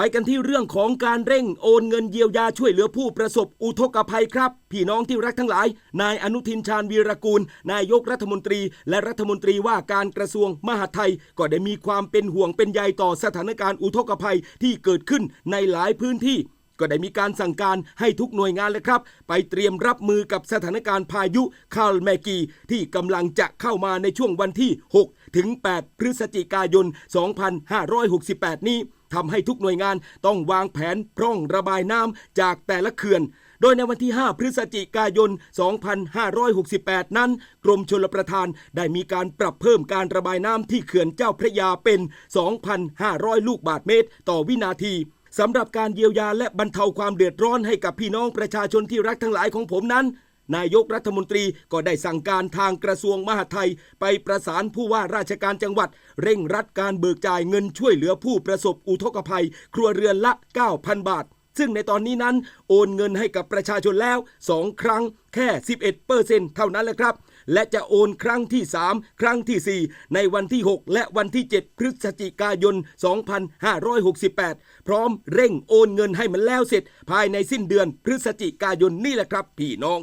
ไปกันที่เรื่องของการเร่งโอนเงินเยียวยาช่วยเหลือผู้ประสบอุทกภัยครับ พี่น้องที่รักทั้งหลาย นายอนุทินชาญวีรกูล นายกรัฐมนตรี และรัฐมนตรีว่าการกระทรวงมหาดไทย ก็ได้มีความเป็นห่วงเป็นใยต่อสถานการณ์อุทกภัยที่เกิดขึ้นในหลายพื้นที่ ก็ได้มีการสั่งการให้ทุกหน่วยงานเลยครับ ไปเตรียมรับมือกับสถานการณ์พายุคาลแมกีที่กำลังจะเข้ามาในช่วงวันที่ 6 ถึง 8 พฤศจิกายน 2568 นี้ทำให้ทุกหน่วยงานต้องวางแผนพร่องระบายน้ำจากแต่ละเขื่อน โดยในวันที่ 5 พฤศจิกายน 2568 นั้น กรมชลประทานได้มีการปรับเพิ่มการระบายน้ำที่เขื่อนเจ้าพระยาเป็น 2,500 ลูกบาทเมตร ต่อวินาที สำหรับการเยียวยาและบรรเทาความเดือดร้อนให้กับพี่น้องประชาชนที่รักทั้งหลายของผมนั้น นายกรัฐมนตรีก็ได้สั่งการทางกระทรวงมหาดไทย ไปประสานผู้ว่าราชการจังหวัด เร่งรัดการเบิกจ่ายเงินช่วยเหลือผู้ประสบอุทกภัย ครัวเรือนละ 9,000 บาท ซึ่งในตอนนี้นั้น โอนเงินให้กับประชาชนแล้ว 2 ครั้งแค่ 11เปอร์เซ็นเท่านั้นแหละครับ และจะโอนครั้งที่ 3 ครั้งที่ 4 ในวันที่ 6 และวันที่ 7 พฤศจิกายน 2568 พร้อมเร่งโอนเงินให้มันแล้วเสร็จ ภายในสิ้นเดือนพฤศจิกายนนี่แหละครับพี่น้อง